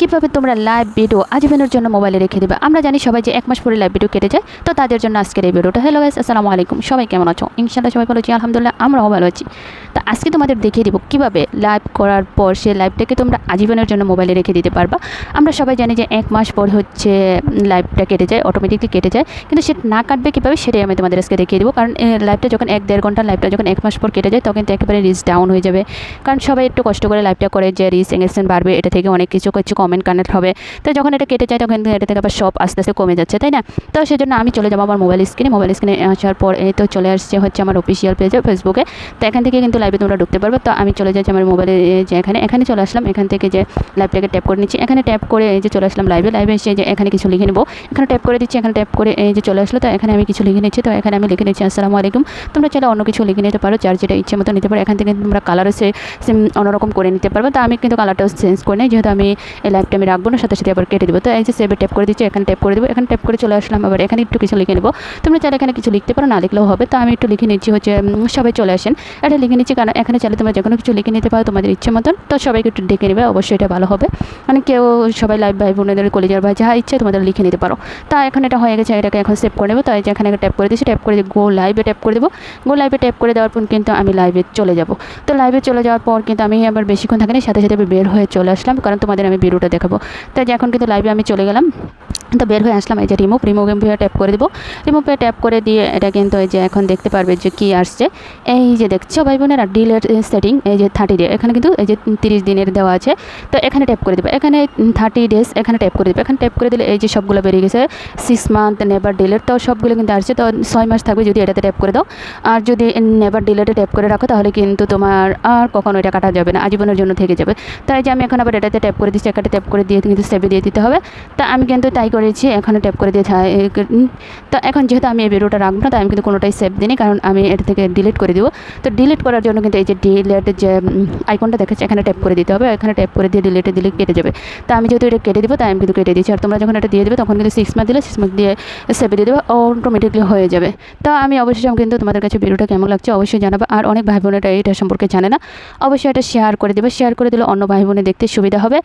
কীভাবে তোমরা live video আজীবনের জন্য মোবাইলে রেখে দেবে? আমরা জানি সবাই যে এক মাস পরে লাইভ ভিডিও কেটে যায়, তো তাদের জন্য আজকের এই ভিডিওটা হ্যালো গাইস আসসালামু আলাইকুম। সবাই কেমন আছো? ইনশাআল্লাহ সবাই ভালো আছি, আলহামদুলিল্লাহ, আমরাও ভালো আছি। তো আজকে তোমাদের দেখিয়ে দিব কীভাবে লাইভ করার পর সে লাইভটাকে তোমরা আজীবনের জন্য মোবাইলে রেখে দিতে পারবা। আমরা সবাই জানি যে এক মাস পর হচ্ছে লাইভটা কেটে যায় অটোমেটিকলি কেটে যায়। কিন্তু সেটা না কাটবে কীভাবে, সেটাই আমি তোমাদের আজকে দেখিয়ে দেবো। কারণ লাইভটা যখন এক দেড় ঘণ্টা লাইভটা যখন এক মাস পর কেটে যায়, তখন তো একেবারে রিচ ডাউন হয়ে যাবে। কারণ সবাই একটু কষ্ট করে লাইভটা করে যে রিচ এঙ্গেজমেন্ট বাড়বে, এটা থেকে অনেক কিছু কিছু কমেন্ট কানেক্ট হবে। তো যখন এটা কেটে যায়, তখন এটা থেকে আবার সব আস্তে আস্তে কমে যাচ্ছে, তাই না? তো সেজন্য আমি চলে যাব আমার মোবাইল স্ক্রিনে মোবাইল স্ক্রিনে আসার পর এই তো চলে আসছে হচ্ছে আমার অফিসিয়াল পেজে ফেসবুকে তো এখান থেকে কিন্তু লাইভে তোমরা ঢুকতে পারবে। তো আমি চলে যাচ্ছি আমার মোবাইলে যে এখানে। এখানে চলে আসলাম। এখান থেকে যে লাইভটাকে ট্যাপ করে নিচ্ছি। এখানে ট্যাপ করে এই যে চলে আসলাম লাইভে লাইভে এসে যে এখানে কিছু লিখে নেব। এখানে ট্যাপ করে দিচ্ছি। এখানে ট্যাপ করে এই যে চলে আসলো। তো এখানে আমি কিছু লিখে নিচ্ছি। তো এখানে আমি লিখে নিচ্ছি, আসসালামু আলাইকুম। তোমরা চাইলে অন্য কিছু লিখে নিতে পারো। যার যেটা ইচ্ছে মতো নিতে পারো। এখান থেকে তোমরা কালারও সে অন্যরকম করে নিতে পারবে। তো আমি কিন্তু কালারটাও চেঞ্জ করে নিই। যেহেতু আমি লাইভটা আমি রাখব না, সাথে সাথে আবার কেটে দেবো। তো এই যে সেভে ট্যাপ করে দিচ্ছি এখানে ট্যাপ করে দেবো, এখানে ট্যাপ করে চলে আসলাম, আবার এখানে একটু কিছু লিখে নেব। তোমরা চাইলে এখানে কিছু লিখতে পারো, না লিখলেও হবে। তো আমি একটু লিখে নিচ্ছি হচ্ছে সবাই চলে আসেন। এটা লিখে নিচ্ছি কারণ এখানে চাইলে তোমরা যে কোনো কিছু লিখে নিতে পারো, তোমাদের ইচ্ছে মতন। তো সবাইকে একটু ডেকে নেবে, অবশ্যই এটা ভালো হবে। মানে কেউ সবাই লাইভ ভাই বোনেদের, কলেজের ভাই যা ইচ্ছে তোমাদের লিখে নিতে পারো। তা এখন এটা হয়ে গেছে, এটাকে এখন সেভ করে নেব। তো এই যে এখানে ট্যাপ করে দিচ্ছি ট্যাপ করে গো লাইভে ট্যাপ করে দেবো। গো লাইভে ট্যাপ করে দেওয়ার পর কিন্তু আমি লাইভে চলে যাব। তো লাইভে চলে যাওয়ার পর কিন্তু আমি আবার বেশিক্ষণ থাকিনি সাথে সাথে আমি বের হয়ে চলে আসলাম। কারণ তোমাদের আমি ভিডিওটা দেখাবো। তাই এখন কিন্তু লাইভে আমি চলে গেলাম। তো বের হয়ে আসলাম এই যে রিমুভ রিমুভ এমভিও ট্যাপ করে দেবো। রিমুভে ট্যাপ করে দিয়ে এটা কিন্তু এই যে এখন দেখতে পারবে যে কী আসছে। এই যে দেখছ ভাই বোনেরা ডিলের সেটিং এই যে থার্টি ডে এখানে কিন্তু এই যে তিরিশ দিনের দেওয়া আছে। তো এখানে ট্যাপ করে দেবে, এখানে থার্টি ডেজ এখানে ট্যাপ করে দেবে। এখানে ট্যাপ করে দিলে এই যে সবগুলো বেরিয়ে গেছে। সিক্স মান্থ নেভার ডিলের তো সবগুলো কিন্তু আসছে। তো ছয় মাস থাকবে যদি এটাতে ট্যাপ করে দাও। আর যদি নেভার ডিলেটে ট্যাপ করে রাখো, তাহলে কিন্তু তোমার আর কখনো এটা কাটা যাবে না, আজীবনের জন্য থেকে যাবে। তাই যে আমি এখন আবার এটাতে ট্যাপ করে দিচ্ছি একটা ট্যাপ করে দিয়ে কিন্তু সেভে দিয়ে দিতে হবে। তা আমি কিন্তু তাই করেছি এখানে ট্যাপ করে দিয়ে থা- তো এখন যেহেতু আমি এই ভিডিওটা রাখব না, তাই আমি কিন্তু কোনোটাই সেভ দিইনি, কারণ আমি এটা থেকে ডিলিট করে দিব। তো ডিলিট করার জন্য কিন্তু এই যে ডিলেট যে আইকনটা দেখাচ্ছে এখানে ট্যাপ করে দিতে হবে, এখানে ট্যাপ করে দিয়ে ডিলিটে দিলে কেটে যাবে। তা আমি যেহেতু এটা কেটে দিব, তাই আমি কিন্তু কেটে দিচ্ছি আর তোমরা যখন এটা দিয়ে দেবে, তখন কিন্তু সিক্স মান্থ দিলে সিক্স মান্থ দিয়ে সেভে দিয়ে দেবে অটোমেটিকলি হয়ে যাবে। তো আমি অবশ্যই কিন্তু তোমাদের কাছে ভিডিওটা কেমন লাগছে অবশ্যই জানাব। আর অনেক ভাই বোনেরা এটা সম্পর্কে জানে না। অবশ্যই এটা শেয়ার করে দেবে। শেয়ার করে দিলে অন্য ভাই বোনে দেখতে সুবিধা হবে।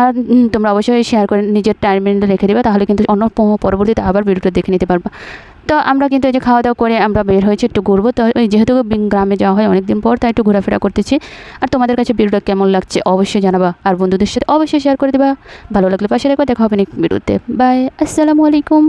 আর তোমরা অবশ্যই শেয়ার করে নিজের টাইমে রেখে দেবে, তাহলে কিন্তু অন্য পরবর্তীতে আবার ভিডিওটা দেখে নিতে পারবা। তো আমরা কিন্তু এই যে খাওয়া দাওয়া করে আমরা বের হয়েছি, একটু ঘুরবো। তো যেহেতু গ্রামে যাওয়া হয় অনেকদিন পর, তাই একটু ঘোরাফেরা করতেছি। আর তোমাদের কাছে ভিডিওটা কেমন লাগছে অবশ্যই জানাবা। আর বন্ধুদের সাথে অবশ্যই শেয়ার করে দেবা। ভালো লাগলে পাশে রাখবা দেখা হবে নেক্সট ভিডিওতে বাই আসসালামু আলাইকুম।